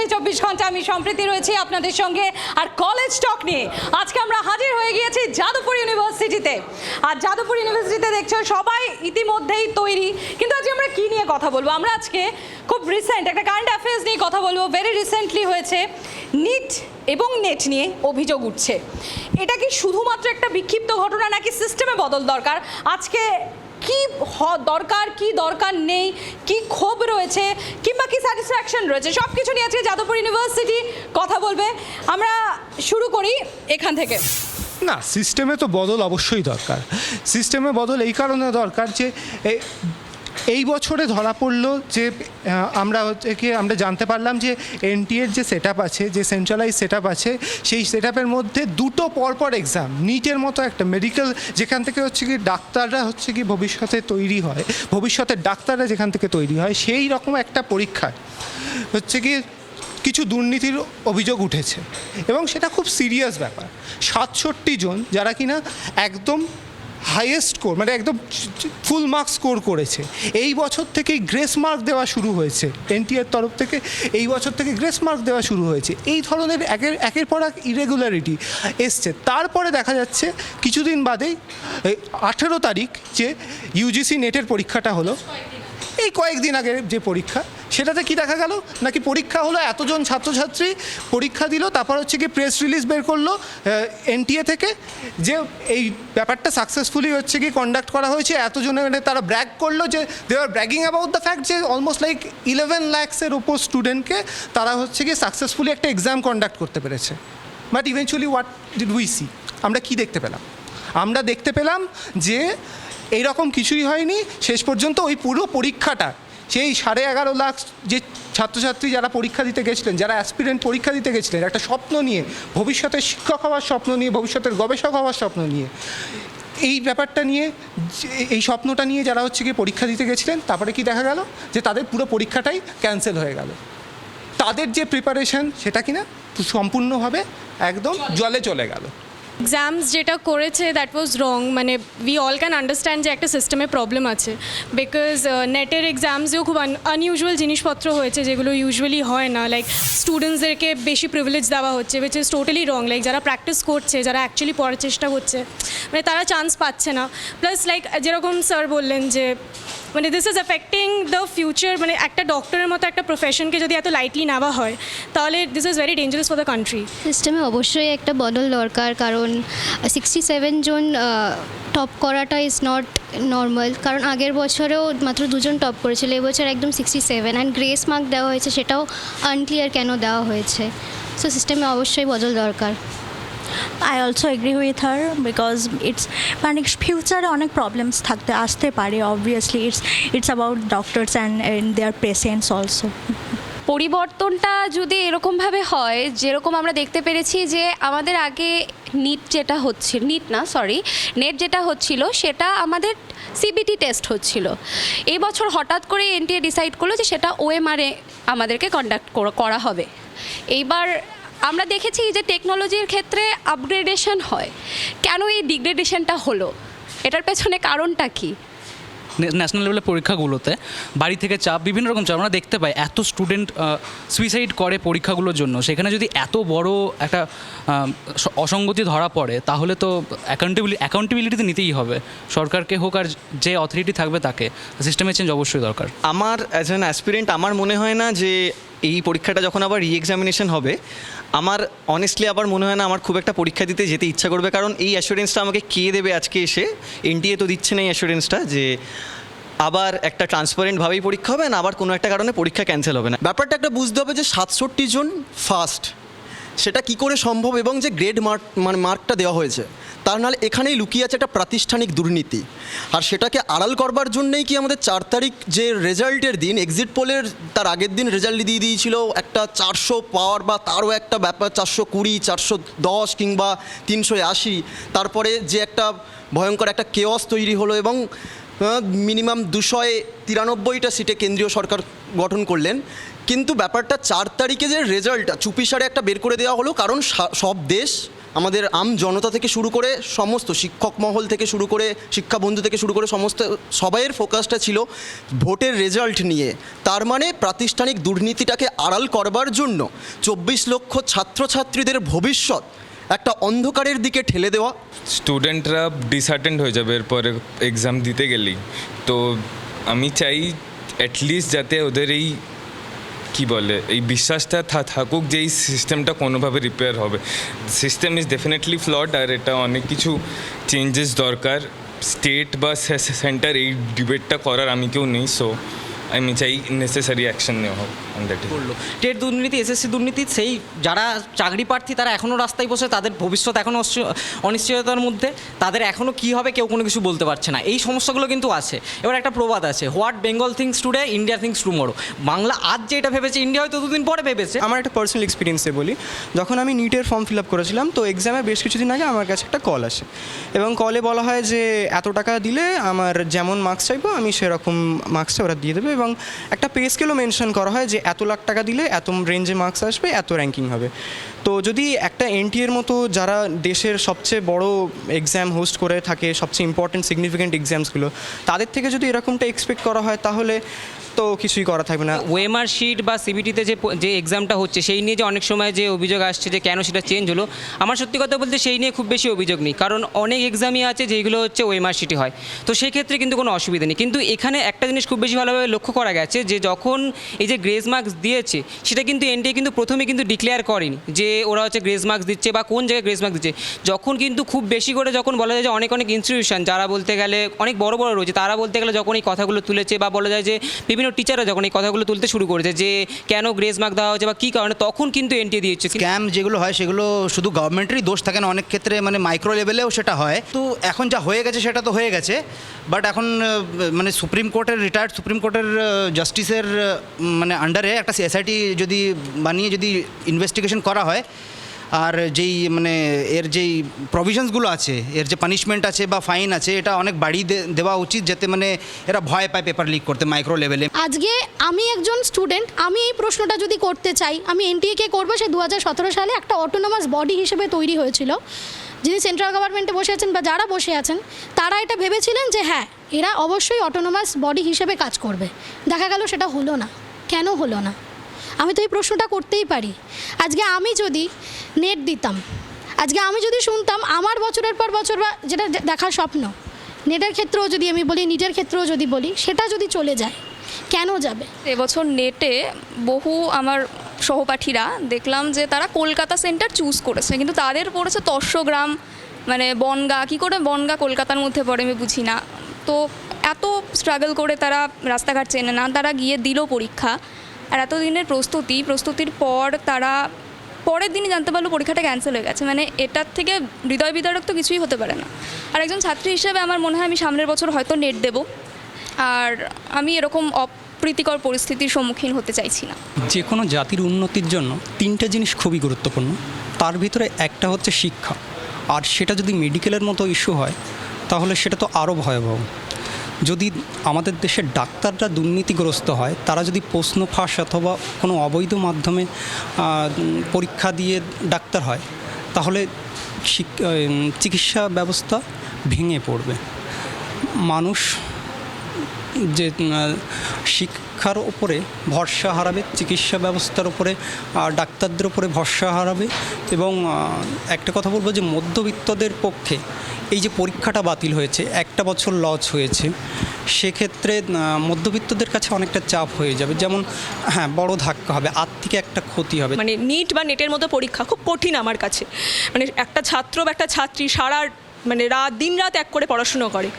সেই চব্বিশ ঘণ্টা আমি সম্প্রীতি রয়েছি আপনাদের সঙ্গে আর কলেজ টক নিয়ে। আজকে আমরা হাজির হয়ে গিয়েছি যাদবপুর ইউনিভার্সিটিতে আর যাদবপুর ইউনিভার্সিটিতে দেখছ সবাই ইতিমধ্যেই তৈরি। কিন্তু আজকে আমরা কি নিয়ে কথা বলব? আমরা আজকে খুব রিসেন্ট একটা কারেন্ট অ্যাফেয়ার্স নিয়ে কথা বলব। ভেরি রিসেন্টলি হয়েছে নিট এবং নেট নিয়ে অভিযোগ উঠছে। এটা কি শুধুমাত্র একটা বিক্ষিপ্ত ঘটনা নাকি সিস্টেমে বদল দরকার? আজকে কি দরকার কি দরকার নেই, কি ক্ষোভ রয়েছে কিংবা কি স্যাটিসফ্যাকশন রয়েছে? সব কিছু নিয়ে আজকে যাদবপুর ইউনিভার্সিটি কথা বলবে। আমরা শুরু করি এখান থেকে। না সিস্টেমে তো বদল অবশ্যই দরকার। সিস্টেমে বদল এই কারণে দরকার যে এই বছরে ধরা পড়ল যে আমরা হচ্ছে কি, আমরা জানতে পারলাম যে এনটিএর যে সেট আছে, যে সেন্ট্রালাইজ সেট আছে, সেই সেট মধ্যে দুটো পরপর এক্সাম নিটের মতো একটা মেডিকেল যেখান থেকে হচ্ছে কি ডাক্তাররা হচ্ছে কি ভবিষ্যতে তৈরি হয়, ভবিষ্যতের ডাক্তাররা যেখান থেকে তৈরি হয়, সেই রকম একটা পরীক্ষায় হচ্ছে কি কিছু দুর্নীতির অভিযোগ উঠেছে। এবং সেটা খুব সিরিয়াস ব্যাপার। সাতষট্টি জন যারা কিনা একদম হাইয়েস্ট স্কোর মানে একদম ফুল মার্কস স্কোর করেছে। এই বছর থেকেই গ্রেস মার্ক দেওয়া শুরু হয়েছে এনটিএর তরফ থেকে। এই বছর থেকে গ্রেস মার্ক দেওয়া শুরু হয়েছে। এই ধরনের একের একের পর এক ইরেগুলারিটি এসছে। তারপরে দেখা যাচ্ছে, কিছুদিন বাদেই আঠেরো তারিখ যে ইউজিসি নেটের পরীক্ষাটা হলো। এই কয়েকদিন আগের যে পরীক্ষা সেটাতে কি দেখা গেল? নাকি পরীক্ষা হলো এতজন ছাত্রছাত্রী, পরীক্ষা দিল, তারপর হচ্ছে কি প্রেস রিলিজ বের করল এনটিএ থেকে, যে এই ব্যাপারটা সাকসেসফুলি হচ্ছে কি কন্ডাক্ট করা হয়েছে, এতজনের মানে তারা ব্র্যাগ করল যে they are bragging about the fact যে অলমোস্ট লাইক ইলেভেন ল্যাক্সের ওপর স্টুডেন্টকে তারা হচ্ছে কি সাকসেসফুলি একটা এক্সাম কন্ডাক্ট করতে পেরেছে। But eventually what did we see আমরা কি দেখতে পেলাম? আমরা দেখতে পেলাম যে এইরকম কিছুই হয়নি, শেষ পর্যন্ত ওই পুরো পরীক্ষাটা সেই সাড়ে এগারো লাখ যে ছাত্রছাত্রী যারা পরীক্ষা দিতে গেছিলেন, যারা অ্যাসপিরেন্ট পরীক্ষা দিতে গেছিলেন, একটা স্বপ্ন নিয়ে, ভবিষ্যতের শিক্ষক হওয়ার স্বপ্ন নিয়ে, ভবিষ্যতের গবেষক হওয়ার স্বপ্ন নিয়ে, এই ব্যাপারটা নিয়ে এই স্বপ্নটা নিয়ে যারা হচ্ছে গিয়ে পরীক্ষা দিতে গেছিলেন, তারপরে কি দেখা গেল? যে তাদের পুরো পরীক্ষাটাই ক্যান্সেল হয়ে গেল। তাদের যে প্রিপারেশন সেটা কিনা সম্পূর্ণভাবে একদম জলে চলে গেল। এক্সামস যেটা করেছে দ্যাট ওয়াজ রং মানে উই অল ক্যান আন্ডারস্ট্যান্ড যে একটা সিস্টেমে প্রবলেম আছে। বিকজ নেটের এক্সামসেও খুব আনইউজুয়াল জিনিসপত্র হয়েছে, যেগুলো ইউজুয়ালি হয় না। লাইক স্টুডেন্টসদেরকে বেশি প্রিভিলেজ দেওয়া হচ্ছে which is totally wrong like যারা প্র্যাকটিস করছে, যারা অ্যাকচুয়ালি পড়ার চেষ্টা করছে মানে তারা চান্স পাচ্ছে না। প্লাস লাইক যেরকম স্যার বললেন যে মানে this is affecting the future মানে একটা ডক্টরের মতো একটা প্রফেশনকে যদি এত লাইটলি নেওয়া হয়, তাহলে this is very dangerous for the country সিস্টেমে অবশ্যই একটা বদল দরকার, কারণ সিক্সটি সেভেন জন টপ করাটা ইজ নট নর্মাল কারণ আগের বছরেও মাত্র দুজন টপ করেছিল, এবছর একদম sixty seven and grace mark দেওয়া হয়েছে, সেটাও আনক্লিয়ার কেন দেওয়া হয়েছে। সো সিস্টেমে অবশ্যই বদল দরকার। I also agree with her because it's মানে ফিউচারে অনেক প্রবলেমস থাকতে, আসতে পারে obviously it's it's about doctors and their patients also পরিবর্তনটা যদি এরকমভাবে হয়, যেরকম আমরা দেখতে পেরেছি যে আমাদের আগে নিট যেটা হচ্ছিল নিট না সরি নেট যেটা হচ্ছিল, সেটা আমাদের সিবিটি টেস্ট হচ্ছিল। এই বছর হঠাৎ করে এনটিএ ডিসাইড করল যে সেটা ওএমআরে আমাদেরকে কন্ডাক্ট করা হবে। এইবার আমরা দেখেছি যে টেকনোলজির ক্ষেত্রে আপগ্রেডেশন হয়। কেন এই ডিগ্রেডেশনটা হলো? এটার পেছনে কারণটা কী? ন্যাশনাল লেভেলের পরীক্ষাগুলোতে বাড়ি থেকে চাপ বিভিন্ন রকম চাপ। আমরা দেখতে পাই এত স্টুডেন্ট সুইসাইড করে পরীক্ষাগুলোর জন্য। সেখানে যদি এত বড় একটা অসঙ্গতি ধরা পড়ে তাহলে তো অ্যাকাউন্টেবিলি অ্যাকাউন্টেবিলিটি তো নিতেই হবে। সরকারকে হোক আর যে অথরিটি থাকবে তাকে। সিস্টেমের চেঞ্জ অবশ্যই দরকার। আমার অ্যাজ অ্যান অ্যাসপিরেন্ট আমার মনে হয় না যে এই পরীক্ষাটা যখন আবার রি এক্সামিনেশন হবে, আমার অনেস্টলি আবার মনে হয় না আমার খুব একটা পরীক্ষা দিতে যেতে ইচ্ছা করবে, কারণ এই অ্যাসুরেন্সটা আমাকে কে দেবে আজকে এসে? এনটিএ তো দিচ্ছে না এই অ্যাসুরেন্সটা যে আবার একটা ট্রান্সপারেন্টভাবেই পরীক্ষা হবে না, আবার কোনো একটা কারণে পরীক্ষা ক্যান্সেল হবে না। ব্যাপারটা একটা বুঝতে হবে যে সাতষট্টি জন ফার্স্ট সেটা কি করে সম্ভব এবং যে গ্রেড মার্ক মানে মার্কটা দেওয়া হয়েছে। তার নাহলে এখানেই লুকিয়ে আছে একটা প্রাতিষ্ঠানিক দুর্নীতি। আর সেটাকে আড়াল করবার জন্যই কি আমাদের চার তারিখ যে রেজাল্টের দিন এক্সিট পোলের তার আগের দিন রেজাল্ট দিয়ে দিয়েছিল একটা চারশো পাওয়ার বা তারও একটা ব্যাপার চারশো কুড়ি, চারশো দশ কিংবা তিনশো আশি। তারপরে যে একটা ভয়ঙ্কর একটা কেওয়াস তৈরি হলো এবং মিনিমাম দুশোয় তিরানব্বইটা সিটে কেন্দ্রীয় সরকার গঠন করলেন। কিন্তু ব্যাপারটা চার তারিখে যে রেজাল্টটা চুপিসারে একটা বের করে দেওয়া হলো, কারণ সব দেশ আমাদের আম জনতা থেকে শুরু করে সমস্ত শিক্ষক মহল থেকে শুরু করে শিক্ষা বন্ধু থেকে শুরু করে সমস্ত সবাইয়ের ফোকাসটা ছিল ভোটের রেজাল্ট নিয়ে। তার মানে প্রাতিষ্ঠানিক দুর্নীতিটাকে আড়াল করবার জন্য চব্বিশ লক্ষ ছাত্রছাত্রীদের ভবিষ্যৎ একটা অন্ধকারের দিকে ঠেলে দেওয়া। স্টুডেন্টরা ডিসঅ্যাটেন্ড হয়ে যাবে এরপরে এক্সাম দিতে গেলেই। তো আমি চাই অ্যাটলিস্ট যাতে ওদের এই কি বলে, এই বিশ্বাসটা থাকুক যে এই সিস্টেমটা কোনোভাবে রিপেয়ার হবে। সিস্টেম ইজ ডেফিনেটলি ফ্লড আর এটা অনেক কিছু চেঞ্জেস দরকার। স্টেট বা সেন্টার এই ডিবেটটা করার আমি কেউ নেই সো আমি চাই নেসেসারি অ্যাকশন নেওয়া হোক অন দ্যাট করল। টেট দুর্নীতি এসএসসি দুর্নীতি সেই যারা চাকরি প্রার্থী তারা এখনও রাস্তায় বসে তাদের ভবিষ্যৎ এখনও অনিশ্চয়তার মধ্যে তাদের এখনও কী হবে কেউ কোনো কিছু বলতে পারছে না। এই সমস্যাগুলো কিন্তু আছে। এবার একটা প্রবাদ আছে what Bengal thinks today India thinks tomorrow. Bangla আজ যেটা ভেবেছে ইন্ডিয়া হয়তো দুদিন পরে ভেবেছে। আমার একটা পার্সোনাল এক্সপিরিয়েন্সে বলি। যখন আমি নিটের ফর্ম ফিল আপ করেছিলাম তো এক্সামে বেশ কিছুদিন আগে আমার কাছে একটা কল আসে। এবং কলে বলা হয় যে এত টাকা দিলে আমার যেমন মার্কস চাইব আমি সেরকম মার্কসটা ওরা দিয়ে দেবে এবং একটা পে স্কেলও মেনশন করা হয় যে এত লাখ টাকা দিলে এত রেঞ্জে মার্কস আসবে, এত র্যাঙ্কিং হবে। তো যদি একটা এনটিএর মতো যারা দেশের সবচেয়ে বড় এক্সাম হোস্ট করে থাকে, সবচেয়ে ইম্পর্টেন্ট সিগনিফিকেন্ট এক্সামসগুলো তাদের থেকে যদি এরকমটা এক্সপেক্ট করা হয়, তাহলে তো কিছুই করা থাকবে না। ওয়েমার শিট বা সিবিটিতে যে যে এক্সামটা হচ্ছে, সেই নিয়ে যে অনেক সময় যে অভিযোগ আসছে যে কেন সেটা চেঞ্জ হলো, আমার সত্যি কথা বলতে সেই নিয়ে খুব বেশি অভিযোগ নেই। কারণ অনেক এক্সামই আছে যেগুলো হচ্ছে ওয়েমার শিটে হয়। তো সেই ক্ষেত্রে কিন্তু কোনো অসুবিধা নেই। কিন্তু এখানে একটা জিনিস খুব বেশি ভালোভাবে লক্ষ্য করা গেছে যে যখন এই যে গ্রেস মার্কস দিয়েছে, সেটা কিন্তু এনটিএ কিন্তু প্রথমে কিন্তু ডিক্লেয়ার করেনি যে ওরা হচ্ছে গ্রেস মার্কস দিচ্ছে বা কোন জায়গায় গ্রেস মার্কস দিচ্ছে। যখন কিন্তু খুব বেশি করে যখন বলা যায় যে অনেক অনেক ইনস্টিটিউশন যারা বলতে গেলে অনেক বড় বড় রয়েছে, তারা বলতে গেলে যখন এই কথাগুলো তুলেছে বা বলা যায় যে বিভিন্ন টিচাররা যখন এই কথাগুলো তুলতে শুরু করেছে যে কেন গ্রেস মার্ক দেওয়া হচ্ছে বা কী কারণে, তখন কিন্তু এনটিএ দিয়েছে। স্ক্যাম যেগুলো হয়, সেগুলো শুধু গভর্নমেন্টেরই দোষ থাকে না, অনেক ক্ষেত্রে মানে মাইক্রো লেভেলেও সেটা হয়। তো এখন যা হয়ে গেছে, সেটা তো হয়ে গেছে। বাট এখন মানে সুপ্রিম কোর্টের রিটায়ার্ড সুপ্রিম কোর্টের জাস্টিসের মানে আন্ডারে একটা এসআইটি যদি বানিয়ে যদি ইনভেস্টিগেশন করা হয় আর যেই মানে এর যেই প্রভিশনসগুলো আছে, এর যে পানিশমেন্ট আছে বা ফাইন আছে, এটা অনেক বাড়িয়ে দেওয়া উচিত যাতে মানে এরা ভয় পায় পেপার লিক করতে মাইক্রো লেভেলে আজকে আমি একজন স্টুডেন্ট আমি এই প্রশ্নটা যদি করতে চাই, আমি এনটিএ কে করব, সে দু হাজার সতেরো সালে একটা অটোনোমাস বডি হিসেবে তৈরি হয়েছিল। যিনি সেন্ট্রাল গভর্নমেন্টে বসে আছেন বা যারা বসে আছেন, তারা এটা ভেবেছিলেন যে হ্যাঁ এরা অবশ্যই অটোনোমাস বডি হিসেবে কাজ করবে। দেখা গেল সেটা হলো না। কেন হলো না? আমি তো এই প্রশ্নটা করতেই পারি। আজকে আমি যদি নেট দিতাম, আজকে আমি যদি শুনতাম, আমার বছরের পর বছর বা যেটা দেখার স্বপ্ন, নেটের ক্ষেত্রেও যদি আমি বলি নিটের ক্ষেত্রেও যদি বলি, সেটা যদি চলে যায়, কেন যাবে? এবছর নেটে বহু আমার সহপাঠীরা দেখলাম যে তারা কলকাতা সেন্টার চুজ করেছে, কিন্তু তাদের পড়েছে তর্শগ্রাম মানে বনগা, কি করে বনগা কলকাতার মধ্যে পড়ে আমি বুঝি না। তো এত স্ট্রাগল করে তারা রাস্তাঘাট চেনে না, তারা গিয়ে দিল পরীক্ষা। আর এতদিনের প্রস্তুতি, প্রস্তুতির পর তারা পরের দিনই জানতে পারল পরীক্ষাটা ক্যান্সেল হয়ে গেছে। মানে এটার থেকে হৃদয় বিদারক তো কিছুই হতে পারে না। আর একজন ছাত্রী হিসেবে আমার মনে হয় আমি সামনের বছর হয়তো নেট দেবো। আর আমি এরকম অপ্রীতিকর পরিস্থিতির সম্মুখীন হতে চাইছি না। যে কোনো জাতির উন্নতির জন্য তিনটে জিনিস খুবই গুরুত্বপূর্ণ। তার ভিতরে একটা হচ্ছে শিক্ষা। আর সেটা যদি মেডিকেলের মতো ইস্যু হয়, তাহলে সেটা তো আরও ভয়াবহ। যদি আমাদের দেশের ডাক্তাররা দুর্নীতিগ্রস্ত হয়, তারা যদি প্রশ্ন ফাঁস অথবা কোনো অবৈধ মাধ্যমে পরীক্ষা দিয়ে ডাক্তার হয়, তাহলে চিকিৎসা ব্যবস্থা ভেঙে পড়বে। মানুষ যে শিক্ষার ওপরে ভরসা হারাবে, চিকিৎসা ব্যবস্থার ওপরে ডাক্তারদের উপরে ভরসা হারাবে এবং একটা কথা বলব যে মধ্যবিত্তদের পক্ষে এই যে পরীক্ষাটা বাতিল হয়েছে, একটা বছর লস হয়েছে, সেক্ষেত্রে মধ্যবিত্তদের কাছে অনেকটা চাপ হয়ে যাবে। যেমন হ্যাঁ বড় ধাক্কা হবে, আর্থিক একটা ক্ষতি হবে। মানে নিট বা নেটের মতো পরীক্ষা খুব কঠিন আমার কাছে। মানে একটা ছাত্র বা একটা ছাত্রী সারা মানে রাত, দিন রাত এক করে পড়াশুনো করে।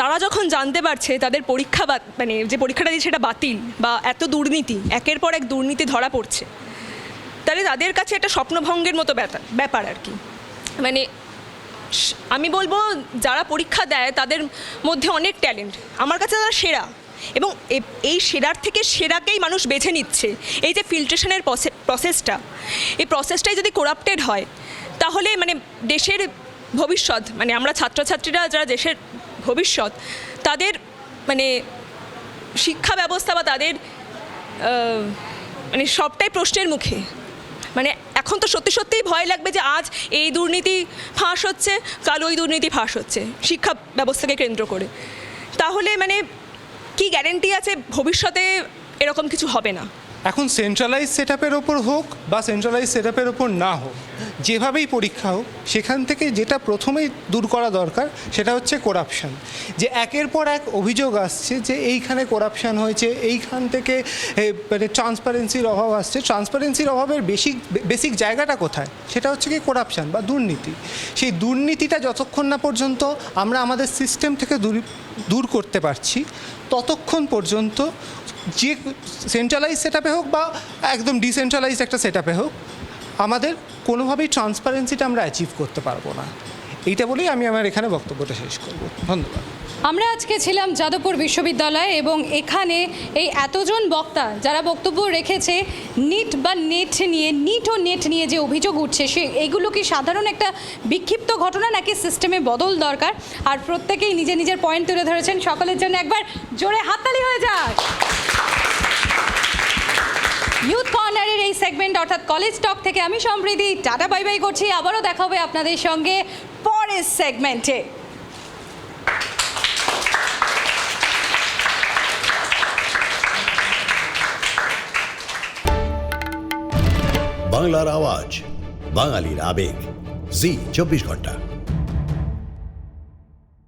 তারা যখন জানতে পারছে তাদের পরীক্ষা বা মানে যে পরীক্ষাটা দিচ্ছে সেটা বাতিল বা এত দুর্নীতি, একের পর এক দুর্নীতি ধরা পড়ছে, তাহলে তাদের কাছে একটা স্বপ্নভঙ্গের মতো ব্যাপার আর কি। মানে আমি বলব যারা পরীক্ষা দেয় তাদের মধ্যে অনেক ট্যালেন্ট। আমার কাছে তারা সেরা। এবং এই সেরার থেকে সেরাকেই মানুষ বেছে নিচ্ছে। এই যে ফিল্ট্রেশনের প্রসেসটা এই প্রসেসটাই যদি করাপ্টেড হয়, তাহলে মানে দেশের ভবিষ্যৎ মানে আমরা ছাত্রছাত্রীরা যারা দেশের ভবিষ্যৎ, তাদের মানে শিক্ষা ব্যবস্থা বা তাদের মানে সবটাই প্রশ্নের মুখে। মানে এখন তো সত্যি সত্যিই ভয় লাগবে যে আজ এই দুর্নীতি ফাঁস হচ্ছে, কাল ওই দুর্নীতি ফাঁস হচ্ছে, শিক্ষা ব্যবস্থাকে কেন্দ্র করে। তাহলে মানে কি গ্যারেন্টি আছে ভবিষ্যতে এরকম কিছু হবে না? এখন সেন্ট্রালাইজ সেট আপের ওপর হোক বা সেন্ট্রালাইজ সেট আপের ওপর না হোক, যেভাবেই পরীক্ষা হোক, সেখান থেকে যেটা প্রথমেই দূর করা দরকার সেটা হচ্ছে করাপশান যে একের পর এক অভিযোগ আসছে যে এইখানে করাপশান হয়েছে, এইখান থেকে মানে ট্রান্সপারেন্সির অভাব আসছে। ট্রান্সপারেন্সির অভাবের বেসিক বেসিক জায়গাটা কোথায়? সেটা হচ্ছে কি করাপশান বা দুর্নীতি। সেই দুর্নীতিটা যতক্ষণ না পর্যন্ত আমরা আমাদের সিস্টেম থেকে দূর দূর করতে পারছি, ততক্ষণ পর্যন্ত যে সেন্ট্রালাইজ সেট হোক বা একদম ডিসেন্ট্রালাইজ একটা সেট হোক, আমাদের কোনোভাবেই ট্রান্সপারেন্সিটা আমরা অ্যাচিভ করতে পারব না। এইটা বলেই আমি আমার এখানে বক্তব্যটা শেষ করব। ধন্যবাদ। আমরা আজকে ছিলাম যাদবপুর বিশ্ববিদ্যালয়ে এবং এখানে এই এতজন বক্তা যারা বক্তব্য রেখেছে, নিট বা নেট নিয়ে, নিট ও নেট নিয়ে যে অভিযোগ উঠছে, সে এগুলো কি সাধারণ একটা বিক্ষিপ্ত ঘটনা নাকি সিস্টেমে বদল দরকার? আর প্রত্যেকেই নিজে নিজের পয়েন্ট তুলে ধরেছেন, সকলের জন্য একবার জোরে হাততালি হয়ে যায় ইউথ এই সেগমেন্ট অর্থাৎ কলেজ টক থেকে আমি সম্প্রীতি টাটা বাই বাই করছি। আবারও দেখা হবে আপনাদের সঙ্গে পরের সেগমেন্টে বাংলার আওয়াজ, বাঙালির আবেগ। জি, চব্বিশ ঘণ্টা।